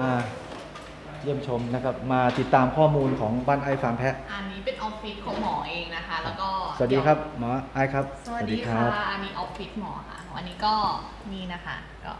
มาเยี่ยมชมนะครับมาติดตามข้อมูลของบ้านไอฟาร์มแพะ อันนี้เป็นออฟฟิศของหมอเองนะคะ แล้วก็สวัสดีครับหมอไอครับสวัสดีค่ะอันนี้ออฟฟิศหมอค่ะ อันนี้ก็นี่นะคะก็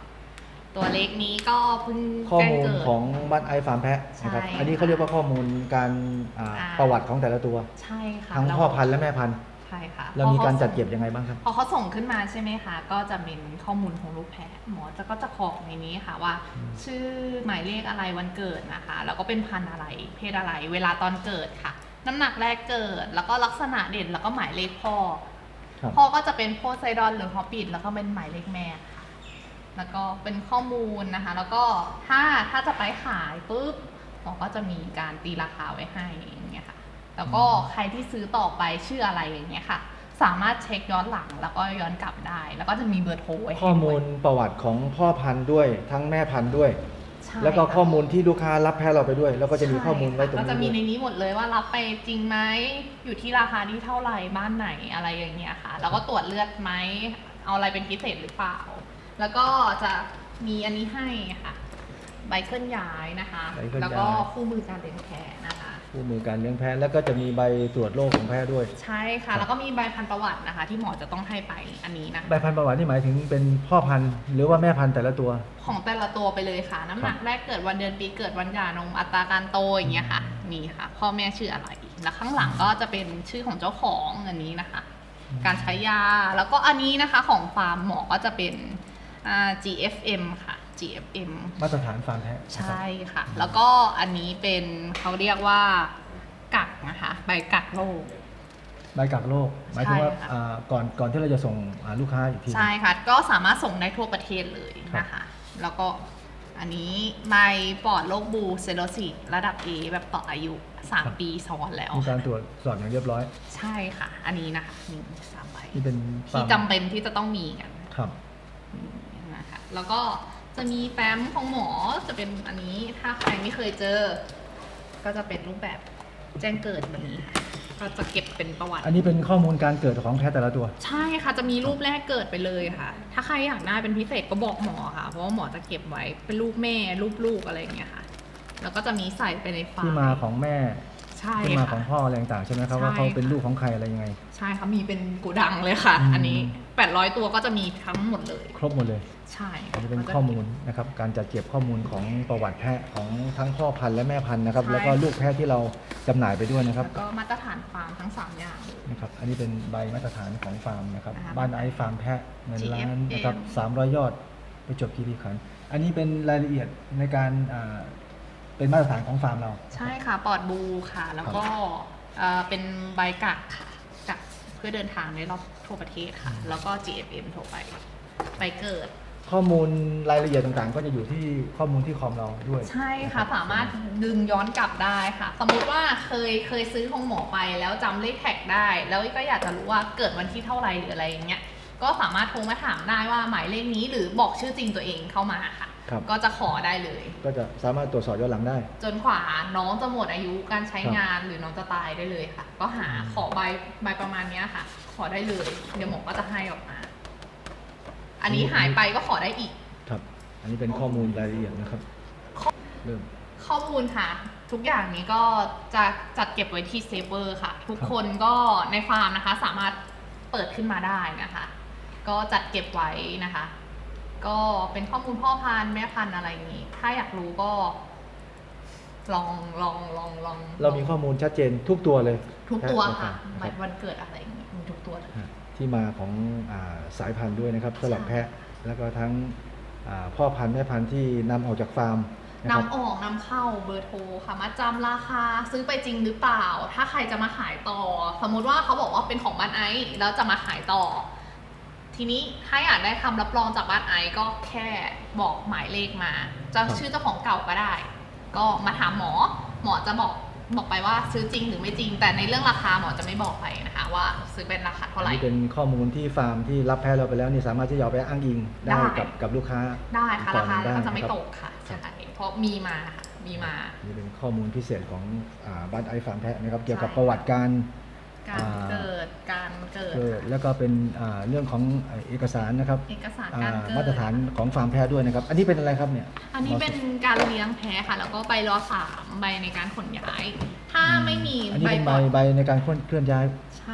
ตัวเล็กนี้ก็เพิ่งข้อแจ้งมูลเกิดของบ้านไอฟาร์มแพะนะครับใช่อันนี้เขาเรียกว่าข้อมูลการอ่าอ่าประวัติของแต่ละตัว ใช่ค่ะทั้งแล้วพ่อพันธุ์และแม่พันธุ์ ใช่ค่ะเรามีการจัดเก็บยังไงบ้างครับ พอเขาส่งขึ้นมาใช่ไหมคะก็จะเป็นข้อมูลของลูกแพะหมอจะก็จะกรอกในนี้ค่ะว่าอืมชื่อหมายเลขอะไรวันเกิดนะคะ แล้วก็เป็นพันธุ์อะไรเพศอะไร เวลาตอนเกิดค่ะ น้ำหนักแรกเกิด แล้วก็ลักษณะเด่นแล้วก็หมายเลขพ่อครับพ่อก็จะเป็นโพไซดอนหรือฮอปปิดแล้วก็เป็นหมายเลขแม่ค่ะแล้วก็เป็นข้อมูลนะคะ แล้วก็ถ้าถ้าจะไปขายปุ๊บหมอก็จะมีการตีราคาไว้ให้อย่างเงี้ยค่ะ แล้วก็ใครที่ซื้อต่อไปชื่ออะไรอย่างเงี้ยค่ะ สามารถเช็คย้อนหลังแล้วก็ย้อนกลับได้ แล้วก็จะมีเบอร์โทรไว้ให้ข้อมูลด้วยประวัติของพ่อพันธุ์ด้วย ทั้งแม่พันธุ์ด้วย ใช่แล้วก็ค่ะข้อมูลที่ลูกค้ารับแพะเราไปด้วย แล้วก็จะมีข้อมูลไว้ตรงก็นี้จะมีด้ในวยนี้หมดเลยว่ารับไปจริงไหมอยู่ที่ราคาที่เท่าไหร่บ้านไหนอะไรอย่างเงี้ยค่ะ แล้วก็ตรวจเลือดไหมเอาอะไรเป็นพิเศษหรือเปล่า แล้วก็จะมีอันนี้ให้ค่ะ ใบเคลื่อนย้ายนะคะ ใบเคลื่อนย้าย แล้วก็คู่มือการเลี้ยงแพะนะคะ คู่มือการเลี้ยงแพะแล้วก็จะมีใบตรวจโรคของแพะด้วย ใช่ค่ะ แล้วก็มีใบพันธุ์ประวัตินะคะ ที่หมอจะต้องให้ไปอันนี้นะคะใบพันธุ์ประวัตินี่หมายถึงเป็นพ่อพันธุ์หรือว่าแม่พันธุ์แต่ละตัว ของแต่ละตัวไปเลยค่ะ น้ำหนักแรกเกิดวันเดือนปีเกิดวันหย่านมอัตราการโตอย่างเงี้ยค่ะนี่ค่ะ พ่อแม่ชื่ออะไรแล้วข้างหลังก็จะเป็นชื่อของเจ้าของอันนี้นะคะ การใช้ยาแล้วก็อันนี้นะคะของฟาร์มหมอก็จะเป็นอ่า GFM ค่ะ GFM มาตรฐานฟาร์มแพะนะครับใช่ค่ะ แล้วก็อันนี้เป็นเขาเรียกว่า กักนะคะใบกักโรคใบกักโรคหมายถึงว่าใช่ค่ะอ่าก่อนก่อนที่เราจะส่งอ่าลูกค้าอีกทีใช่ค่ะ ก็สามารถส่งได้ทั่วประเทศเลยนะคะ แล้วก็อันนี้ใบปอดโรคบูเซโรซิสระดับ A แบบต่ออายุ 3 ปีซ้อนแล้วมีการตรวจสอบอย่างเรียบร้อย ใช่ค่ะ อันนี้นะคะมีสามใบนี่เป็นฟาที่ร์มจำเป็นที่จะต้องมีกันครับนะคะแล้วก็ จะมีแฟ้มของหมอจะเป็นอันนี้ถ้าใครไม่เคยเจอ ก็จะเป็นรูปแบบแจ้งเกิดแบบนี้ค่ะก็จะเก็บเป็นประวัติ อันนี้เป็นข้อมูลการเกิดของแพะแต่ละตัว ใช่ค่ะ จะมีรูปแรกเกิดไปเลยค่ะ ถ้าใครอยากได้เป็นพิเศษก็บอกหมอค่ะ เพราะว่าหมอจะเก็บไว้เป็นรูปแม่รูปลูกอะไรอย่างเงี้ยค่ะ แล้วก็จะมีใส่ไปในไฟล์ที่มาของแม่ใช่ที่มาขค่ะองพ่ออะไรต่างๆใช่ไหมครับใช่ว่าเขาเป็นค่ะลูกของใครอะไรยังไง ใช่ค่ะมีเป็นกูดังเลยค่ะ อืม อันนี้ 800 ตัวก็จะมีทั้งหมดเลย ครบหมดเลย ใช่อันนี้เป็นก็จะข้อมูลนะครับ การจัดเก็บข้อมูลของประวัติแพะของทั้งพ่อพันธุ์และแม่พันธุ์นะครับ ใช่ แล้วก็ลูกแพะที่เราจำหน่ายไปด้วยนะครับ แล้วก็มาตรฐานฟาร์มทั้งสามอย่าง นะครับ อันนี้เป็นใบมาตรฐานของฟาร์มนะครับ อ่าบ้านไอซ์ฟาร์มแพะเงินล้าน GFM นะครับ300ยอดไปจบคีรีขันธ์อันนี้เป็นรายละเอียดในการอ่าเป็นมาตรฐานของฟาร์มเรา ใช่ค่ะปอดบูค่ะ แล้วก็เอ่อเป็นใบกักค่ะกักเพื่อเดินทางในรอบทั่วประเทศค่ะ แล้วก็ GFM โทรไป ไปเกิด ข้อมูลรายละเอียดต่างๆ ก็จะอยู่ที่ข้อมูลที่คอมเราด้วยใช่ค่ะ สามารถดึงย้อนกลับได้ค่ะ สมมุติว่าเคยเคยซื้อของหมอไปแล้วจำเลขแท็กได้ แล้วก็อยากจะรู้ว่าเกิดวันที่เท่าไหร่หรืออะไรอย่างเงี้ยก็สามารถโทรมาถามได้ว่าหมายเลขนี้หรือบอกชื่อจริงตัวเองเข้ามาค่ะ ครับก็จะขอได้เลย ก็จะสามารถตรวจสอบย้อนหลังได้ จนกว่าน้องจะหมดอายุการใช้ครับงานหรือน้องจะตายได้เลยค่ะ ก็หาขอใบใบประมาณเนี้ยค่ะ ขอได้เลย เดี๋ยวหมอก็จะให้ออกมา อันนี้หายไปก็ขอได้อีก ครับ อันนี้เป็นข้อมูลรายละเอียดนะครับ เริ่ม ข้อมูลค่ะ ทุกอย่างนี้ก็จะจัดเก็บไว้ที่เซฟเวอร์ค่ะ ทุกครับคนก็ในฟาร์มนะคะ สามารถเปิดขึ้นมาได้นะคะ ก็จัดเก็บไว้นะคะ ก็เป็นข้อมูลพ่อพันธุ์แม่พันธุ์อะไรอย่างนี้ถ้าอยากรู้ก็ ลองลองลองลองเรามีข้อมูลชัดเจนทุกตัวเลยทุกตัวแพค่ะนะหคมารัยบวันเกิดอะไรอย่างนี้มีทุกตัวเลย ที่มาของอาสายพันธุ์ด้วยนะครับสำหรับใช่แพะแล้วก็ทั้งอ่าพ่อพันธุ์แม่พันธุ์ที่นำออกจากฟาร์มนะครับ นำออกนำเข้าเบอร์โทรค่ะมาจำราคาซื้อไปจริงหรือเปล่า ถ้าใครจะมาขายต่อ สมมุติว่าเขาบอกว่าเป็นของบ้านไอซ์แล้วจะมาขายต่อ ทีนี้ถ้าอยากได้คำรับรองจากบ้านไอซ์ก็แค่บอกหมายเลขมาจะครับ ชื่อเจ้าของเก่าก็ได้ ก็มาถามหมอ หมอจะบอกบอกไปว่าซื้อจริงหรือไม่จริง แต่ในเรื่องราคาหมอจะไม่บอกไปนะคะ ว่าซื้อเป็นราคาเท่าไหร่ นี่เป็นข้อมูลที่ฟาร์มที่รับแพะเราไปแล้วนี่สามารถที่จะเอาไปอ้างอิงได้ได้ กับกับลูกค้า ได้ค่ะก่อรานคาได้ก็จะไม่นะครับตกค่ะใช่เพราะมีมาค่ะมีมา นี่เป็นข้อมูลพิเศษของอาบ้านไอฟาร์มแพะนะครับเกี่ยวกับใช่ ประวัติการ การอ่าเกิดการเกิด เกิดแล้วก็เป็นอ่าเรื่องของเอ่อเอกสารนะครับเอกสารอ่าการเกิดมาตรฐานของฟาร์มแพะด้วยนะครับ อันนี้เป็นอะไรครับเนี่ย อันนี้เป็นการเลี้ยงแพ้ค่ะ แล้วก็ใบรอสามใบในการขนย้าย ถ้าไม่มีอันนี้ใบเป็นปใบลอดใบในการเคลื่อนย้าย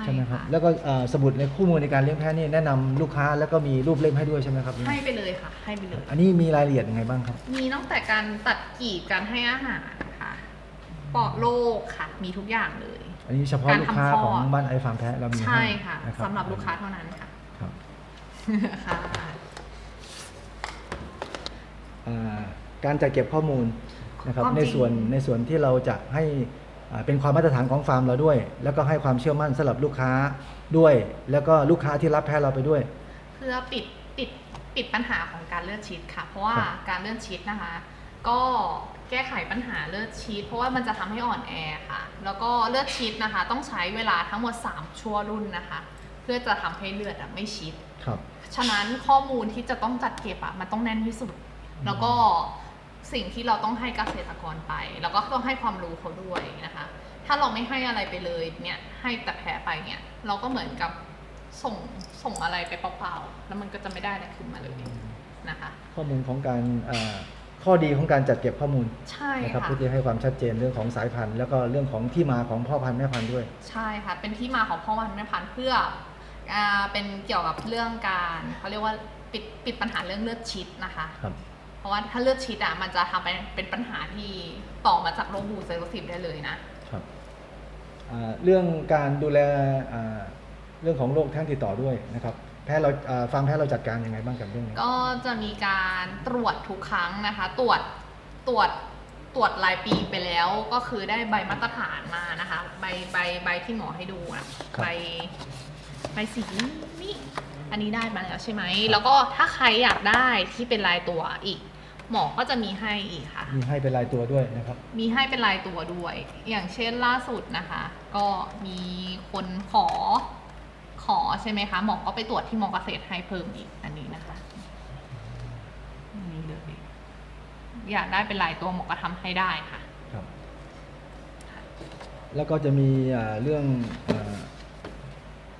ใช่ไหมครับค่ะแล้วก็อ่าสมุดในคู่มือในการเลี้ยงแพะนี่แนะนำลูกค้าแล้วก็มีรูปเล่มให้ด้วยใช่ไหมครับให้ไปเลยค่ะให้ไปเลย อันนี้มีรายละเอียดยังไงบ้างครับ มีตั้งแต่การตัดกีบการให้อาหารค่ะปลอดโรคค่ะ มีทุกอย่างเลย อันนี้เฉพาะการลูกค้าทำคลอด ของบ้านไอฟาร์มแพะเรามีใช่ห้ค่ะนสำหรับลูกค้าเท่านั้นค่ะครับค่ะอ่าการจัดเก็บข้อมูลนะครับความจริในงส่วนในส่วนที่เราจะให้อ่าเป็นความมาตรฐานของฟาร์มเราด้วย แล้วก็ให้ความเชื่อมั่นสำหรับลูกค้าด้วย แล้วก็ลูกค้าที่รับแพะเราไปด้วย เพื่อปิดปิดปิดปัญหาของการเลือดชีดค่ะ เพราะว่าครับ การเลือดชีดนะคะ ก็ แก้ไขปัญหาเลือดชีดเพราะว่ามันจะทำให้อ่อนแอค่ะ แล้วก็เลือดชีดนะคะ ต้องใช้เวลาทั้งหมด 3 ชั่วรุ่นนะคะ เพื่อจะทำให้เลือดอะไม่ชีดครับฉะนั้นข้อมูลที่จะต้องจัดเก็บอะมันต้องแน่นที่สุด แล้วก็สิ่งที่เราต้องให้เกษตรกรไป แล้วก็ต้องให้ความรู้เขาด้วยนะคะ ถ้าเราไม่ให้อะไรไปเลยเนี่ยให้แต่แผลไปเนี่ยเราก็เหมือนกับส่งส่งอะไรไปเปล่าๆ แล้วมันก็จะไม่ได้อะไรขึ้นมาเลยนะคะ ข้อมูลของการอ่า ข้อดีของการจัดเก็บข้อมูลใช่นะครับค่ะเพื่อที่ให้ความชัดเจนเรื่องของสายพันธุ์ แล้วก็เรื่องของที่มาของพ่อพันธุ์แม่พันธุ์ด้วย ใช่ค่ะ เป็นที่มาของพ่อพันธุ์แม่พันธุ์เพื่ออ่าเป็นเกี่ยวกับเรื่องการเขาเรียกว่าปิดปิดปัญหาเรื่องเลือดชิดนะคะ ครับ เพราะว่าถ้าเลือดชิดอะมันจะทำเป็นเป็นปัญหาที่ต่อมาจากโรคบูเซลซิฟได้เลยนะครับอ่าเรื่องการดูแลอ่าเรื่องของโรคแท้งติดต่อด้วยนะครับ แพทย์เราอ่าฟาร์มแพทย์เราจัดการยังไงบ้างกับเรื่องนี้ ก็จะมีการตรวจทุกครั้งนะคะ ตรวจตรวจตรวจรายปีไปแล้วก็คือได้ใบมาตรฐานมานะคะ ใบใบใบที่หมอให้ดูนะใบใบสีนี่อันนี้ได้มาแล้วใช่ไหม แล้วก็ถ้าใครอยากได้ที่เป็นลายตัวอีก หมอก็จะมีให้อีกค่ะ มีให้เป็นรายตัวด้วยนะครับ มีให้เป็นรายตัวด้วย อย่างเช่นล่าสุดนะคะ ก็มีคนขอข อใช่ไหมคะ หมอก็ไปตรวจที่มอเกษตรให้เพิ่มอีกอันนี้นะคะอันนี่เลยอยากได้เป็นรายตัวหมอก็ทำให้ได้ค่ะครับ แล้วก็จะมีอ่าเรื่องอา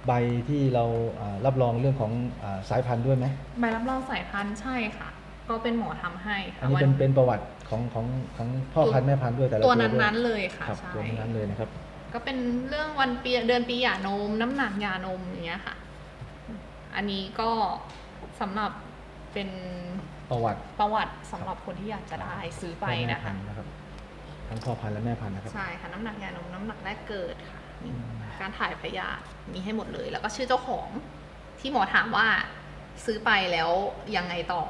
ใบที่เราอ่ารับรองเรื่องของอาสายพันธุ์ด้วยไหมใบรับรองสายพันธุ์ใช่ค่ะก็เป็นหมอทำให้อัค่ะนนี้เป็นเป็นประวัติของของของพ่อพันธุ์แม่พันธุ์ด้วยแต่ละตัตัววนั้นด้วยๆเลยค่ะครับใช่ตัวนั้นๆเลยนะครับ ก็เป็นเรื่องวันปีเดือนปีหย่านม น้ำหนักหย่านมอย่างเงี้ยค่ะ อันนี้ก็สำหรับเป็นประวัติประวัติสำหรับคนที่อยากจะได้ซื้อไปพ่อแม่นะพัคะนธุ์นะครับทั้งพ่อพันธุ์และแม่พันธุ์นะครับ ใช่ค่ะ น้ำหนักยานมน้ำหนักแรกเกิดค่ะนี่อืมการถ่ายพยาธิมีให้หมดเลย แล้วก็ชื่อเจ้าของที่หมอถามว่าซื้อไปแล้วยังไงต่อ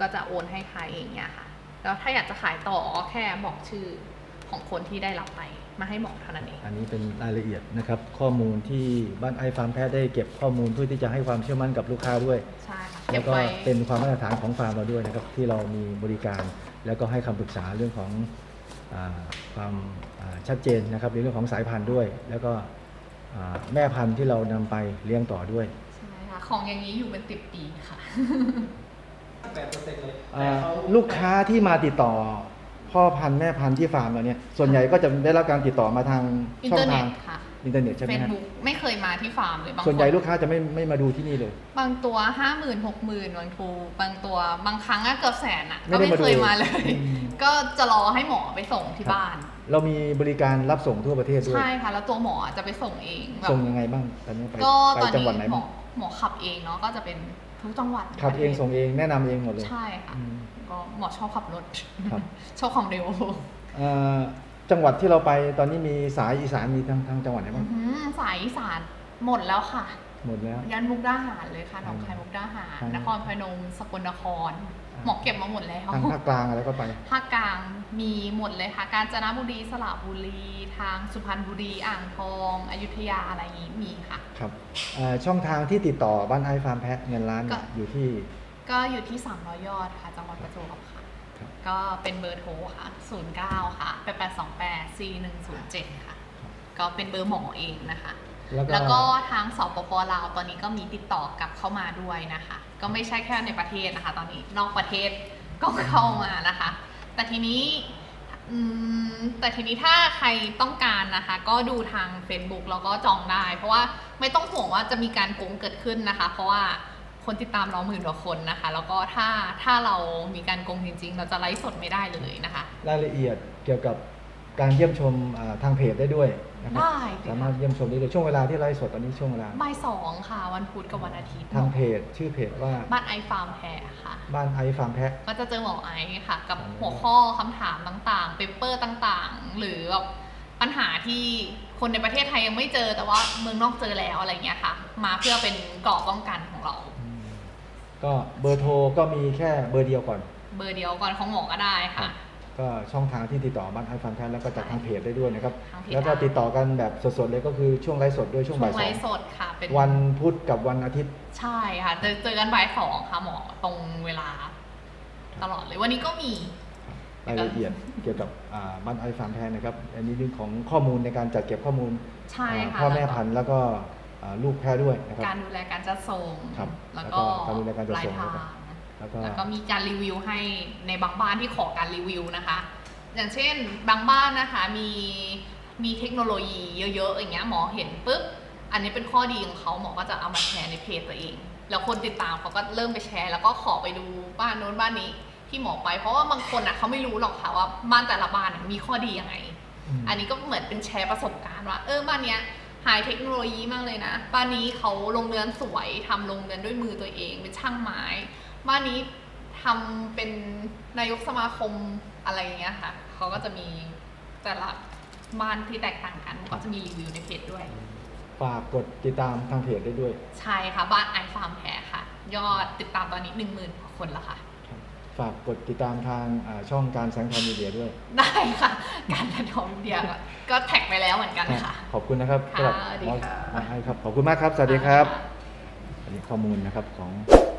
ก็จะโอนให้ใครอย่างเงี้ยค่ะ แล้วถ้าอยากจะขายต่อก็แค่บอกชื่อ ของคนที่ได้รับไปมาให้หมอเท่านั้นเอง อันนี้เป็นรายละเอียดนะครับ ข้อมูลที่บ้านไอฟาร์มแพทย์ได้เก็บข้อมูลเพื่อที่จะให้ความเชื่อมั่นกับลูกค้าด้วย ใช่ค่ะแล้เก็วบก็ไว้เป็นความมาตรฐานของฟาร์มเราด้วยนะครับ ที่เรามีบริการ แล้วก็ให้คำปรึกษาเรื่องของอาความอ่าชัดเจนนะครับในเรื่องของสายพันธุ์ด้วย แล้วก็อ่าแม่พันธุ์ที่เรานำไปเลี้ยงต่อด้วย ใช่ค่ะของอย่างนี้อยู่เป็นสิบปีค่ะอ่าลูกค้าที่มาติดต่อ พ่อพันธุ์แม่พันธุ์ที่ฟาร์มเราเนี่ยส่วนใหญ่ก็จะได้รับการติดต่อมาทางอินช่อเทองร์เน็ทางตค่ะอินเทอร์เน็ตใช่ไหเฟมซฮะบุ๊กไม่เคยมาที่ฟาร์มเลยบางส่วนใหญ่คลูกค้าจะไม่ไม่มาดูที่นี่เลย บางตัวห้าหมื่นหกหมื่นบางทูบางตัวบางครั้งอะเกือบแสนอะไม่ก็ได้ไม่มาดูเคยมาเลย อืม ก็จะรอให้หมอไปส่งที่บ้าน เรามีบริการรับส่งทั่วประเทศด้วย ใช่ค่ะ แล้วตัวหมอจะไปส่งเองแบบส่งยังไงบ้างตอนนี้ไปก็ไปตอนจังนี้หวัดไหนหมบ้าองหมอขับเองเนาะก็จะเป็นทุกจังหวัดขับเองในประทศส่งเองแนะนำเองหมดเลยใช่ค่ะ อืม ก็หมอชอบขับรถ ครับ ชอบความเร็วเอ่อจังหวัดที่เราไปตอนนี้มีสายอีสานมีทางทางจังหวัดไหนบ้างอื้อหือสายอีสานหมดแล้วค่ะ หมดแล้ว ยันมุกดาหารเลยค่ะหนองคายมุกดาหาร ครับนครพนม สกลนครอ่าหมอเก็บมาหมดแล้วทางภาคกลางอะไรก็ไปภาคกลางมีหมดเลยค่ะ กาญจนบุรีสระบุรี ทางสุพรรณบุรี อ่างทอง อยุธยาอะไรอย่างนี้มีค่ะ ครับเอ่อช่องทางที่ติดต่อบ้านไอฟาร์มแพะเงินล้านก็เนี่ยอยู่ที่ ก็อยู่ที่ 300 ยอดค่ะ จังหวัดประจวบค่ะครับก็เป็นเบอร์โทรค่ะ 09 ค่ะ 8828 4107 ค่ะ ก็เป็นเบอร์หมอเองนะคะ แล้วก็ แล้วก็ทางสปปลาวตอนนี้ก็มีติดต่อกลับเข้ามาด้วยนะคะ ก็ไม่ใช่แค่ในประเทศนะคะ ตอนนี้นอกประเทศก็เข้ามานะคะ แต่ทีนี้อืมแต่ทีนี้ถ้าใครต้องการนะคะ ก็ดูทาง Facebook แล้วก็จองได้ เพราะว่าไม่ต้องห่วงว่าจะมีการโกงเกิดขึ้นนะคะ เพราะว่า คนติดตามเราหมื่นกว่าคนนะคะ แล้วก็ถ้าถ้าเรามีการโกงจริง ๆ เราจะไลฟ์สดไม่ได้เลยนะคะ รายละเอียดเกี่ยวกับการเยี่ยมชมอ่าทางเพจได้ด้วยนะครับได้สิสามารถเยี่ยมชมได้เลยช่วงเวลาที่ไลฟ์สดตอนนี้ช่วงเวลาบ่ายสองค่ะ วันพุธกับวันอาทิตย์ทางเพจชื่อเพจว่าบ้านไอฟาร์มแพรค่ะ บ้านไอฟาร์มแพะก็จะเจอหมอไอซ์ค่ะ กับอ๋อหัวข้อคำถามต่างๆเปเปอร์ต่างๆ หรือแบบปัญหาที่คนในประเทศไทยยังไม่เจอแต่ว่าเมืองนอกเจอแล้วอะไรเงี้ยค่ะ มาเพื่อเป็นเกราะป้องกันของเราอืม ก็เบอร์โทรก็มีแค่เบอร์เดียวก่อน เบอร์เดียวก่อนของหมอก็ได้ค่ะ ก็ช่องทางที่ติดต่อบ้านไอฟาร์มแพะแล้วก็จากทางเพจได้ด้วยนะครับ ทางเพจ แล้วก็ติดต่อกันแบบสดๆเลยก็คือช่วงไลฟ์สดด้วยช่วงช่วบ่ายงสไลองฟ์สดค่ะ เป็นวันพุธกับวันอาทิตย์ ใช่ค่ะเจอเจอกันบ่ายสองค่ะหมอตรงเวลา ตลอดเลยวันนี้ก็มี รายละเอียดเกี่ยวกับอ่าบ้านไอฟาร์มแพะนะครับ อันนี้เรื่องของข้อมูลในการจัดเก็บข้อมูลใช่อ่าค่ะพ่อแม่ล้วก็พันธุ์แล้วก็อ่า ลูกแพะด้วยนะครับการดูแลการจัดส่งครับแล้วแล้วก็ก็การดูแลการจัดส่งปลายด้วยทางแล้วก็แล้วก็มีการรีวิวให้ในบางบ้านที่ขอการรีวิวนะคะ อย่างเช่นบางบ้านนะคะมีมีเทคโนโลยีเยอะๆอย่างเงี้ยหมอเห็นปุ๊บอันนี้เป็นข้อดีของเขาหมอก็จะเอามาแชร์ในเพจตัวเอง แล้วคนติดตามเขาก็เริ่มไปแชร์ แล้วก็ขอไปดูบ้านโน้นบ้านนี้ที่หมอไป เพราะว่าบางคนอะเขาไม่รู้หรอกค่ะว่าบ้านแต่ละบ้านอะมีข้อดียังไงมอันนี้ก็เหมือนเป็นแชร์ประสบการณ์ว่าเออบ้านเนี้ย ไฮเทคโนโลยีมากเลยนะ บ้านนี้เขาลงเรือนสวยทำลงเรือนด้วยมือตัวเอง เป็นช่างไม้ บ้านนี้ทำเป็นนายกสมาคมอะไรอย่างเงี้ยค่ะ เขาก็จะมีแต่ละบ้านที่แตกต่างกันก็จะมีรีวิวในเพจด้วย ฝากกดติดตามทางเพจได้ด้วย ใช่ค่ะ บ้านไอฟาร์มแพรค่ะ ยอดติดตามตอนนี้หนึ่งหมื่นกว่าคนแล้วค่ะครับ ฝากกดติดตามทางอ่าช่องการแสงทองมีเดียด้วยได้ค่ะ การแพลตฟอร์มเดียวก็ก็แท็กไปแล้วเหมือนกันค่ะ ขอบคุณนะครับค่ะสำหรับสวัสดีค่ะหมอไอครับขอบคุณมากครับ สวัสดีครับอันนี้ข้อมูลนะครับของ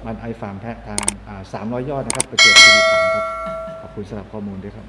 มันไอฟาร์มแพะทางสามร้อยยอดนะครับประจวบคีรีขันธ์ครับขอบคุณสำหรับข้อมูลด้วยครับ